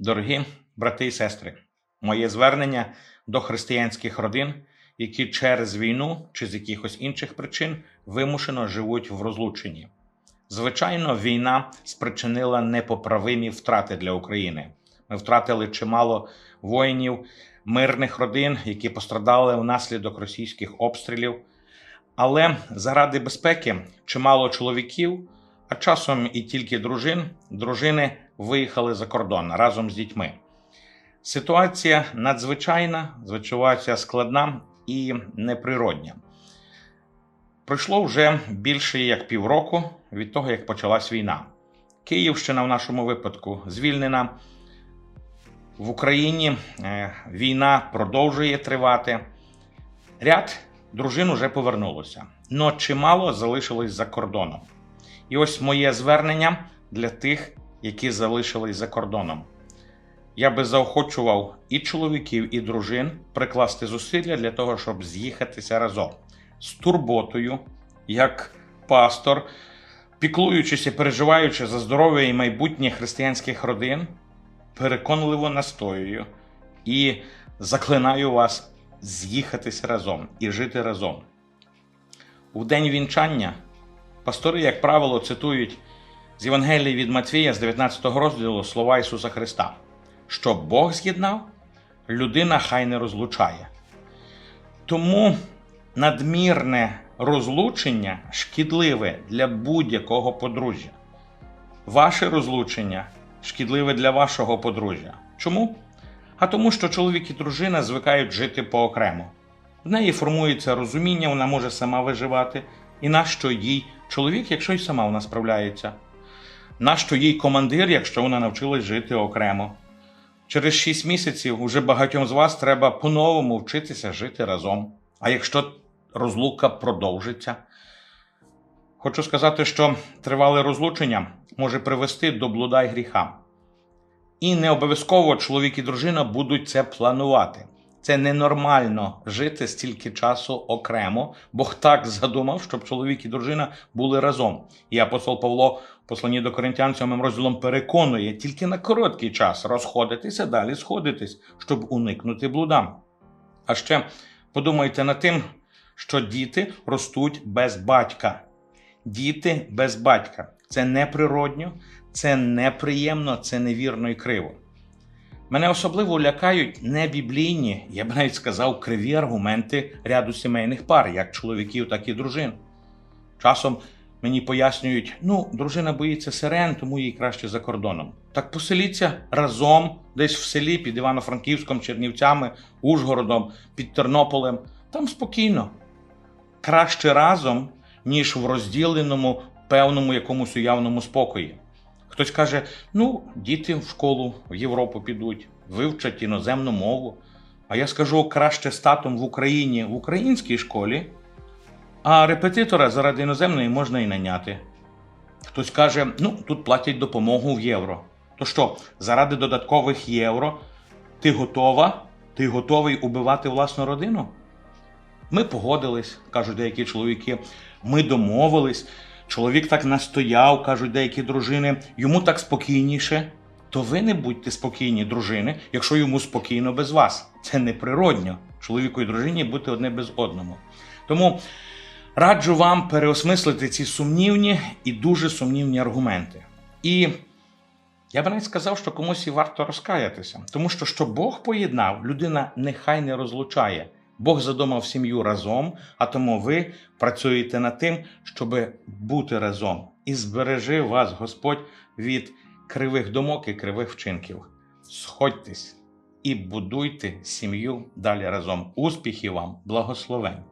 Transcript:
Дорогі брати і сестри, моє звернення до християнських родин, які через війну чи з якихось інших причин вимушено живуть в розлученні. Звичайно, війна спричинила непоправимі втрати для України. Ми втратили чимало воїнів, мирних родин, які пострадали внаслідок російських обстрілів. Але заради безпеки чимало чоловіків, а часом і тільки дружин, дружини виїхали за кордон разом з дітьми. Ситуація надзвичайна, ситуація складна і неприродня. Пройшло вже більше як півроку від того, як почалась війна. Київщина в нашому випадку звільнена. В Україні е, війна продовжує тривати. Ряд дружин уже повернулося, но чимало залишилось за кордоном. І ось моє звернення для тих, які залишились за кордоном. Я би заохочував і чоловіків, і дружин прикласти зусилля для того, щоб з'їхатися разом з турботою, як пастор, піклуючись і переживаючи за здоров'я і майбутнє християнських родин, переконливо настоюю і заклинаю вас з'їхатися разом і жити разом. У день вінчання пастори, як правило, цитують з Євангелії від Матвія з 19 розділу слова Ісуса Христа, що Бог з'єднав, людина хай не розлучає. Тому надмірне розлучення шкідливе для будь-якого подружжя. Ваше розлучення шкідливе для вашого подружжя. Чому? А тому, що чоловік і дружина звикають жити поокремо. В неї формується розуміння, вона може сама виживати. І нащо їй чоловік, якщо й сама вона справляється? Нащо їй командир, якщо вона навчилась жити окремо? Через 6 місяців уже багатьом з вас треба по-новому вчитися жити разом. А якщо розлука продовжиться, хочу сказати, що тривале розлучення може привести до блуда й гріха. І не обов'язково чоловік і дружина будуть це планувати. Це ненормально жити стільки часу окремо. Бог так задумав, щоб чоловік і дружина були разом. І апостол Павло, в посланні до Коринтян, сьомим розділом переконує тільки на короткий час розходитися, далі сходитись, щоб уникнути блудам. А ще подумайте над тим, що діти ростуть без батька. Діти без батька. Це неприродньо, це неприємно, це невірно і криво. Мене особливо лякають не біблійні, я б навіть сказав, криві аргументи ряду сімейних пар, як чоловіків, так і дружин. Часом мені пояснюють, ну, дружина боїться сирен, тому їй краще за кордоном. Так поселіться разом, десь в селі під Івано-Франківськом, Чернівцями, Ужгородом, під Тернополем. Там спокійно. Краще разом, ніж в розділеному певному якомусь уявному спокої. Хтось каже: ну, діти в школу в Європу підуть, вивчать іноземну мову. А я скажу краще з татом в Україні в українській школі, а репетитора заради іноземної можна і наняти. Хтось каже, ну, тут платять допомогу в євро. То що, заради додаткових євро ти готова? Ти готовий убивати власну родину? Ми погодились, кажуть деякі чоловіки. Ми домовились. Чоловік так настояв, кажуть деякі дружини, йому так спокійніше. То ви не будьте спокійні, дружини, якщо йому спокійно без вас. Це неприродньо. Чоловіку і дружині бути одне без одному. Тому раджу вам переосмислити ці сумнівні і дуже сумнівні аргументи. І я б навіть сказав, що комусь і варто розкаятися, тому що що Бог поєднав, людина нехай не розлучає. Бог задумав сім'ю разом, а тому ви працюєте над тим, щоб бути разом. І збережи вас Господь від кривих думок і кривих вчинків. Сходьтесь і будуйте сім'ю далі разом. Успіхів вам, благословень!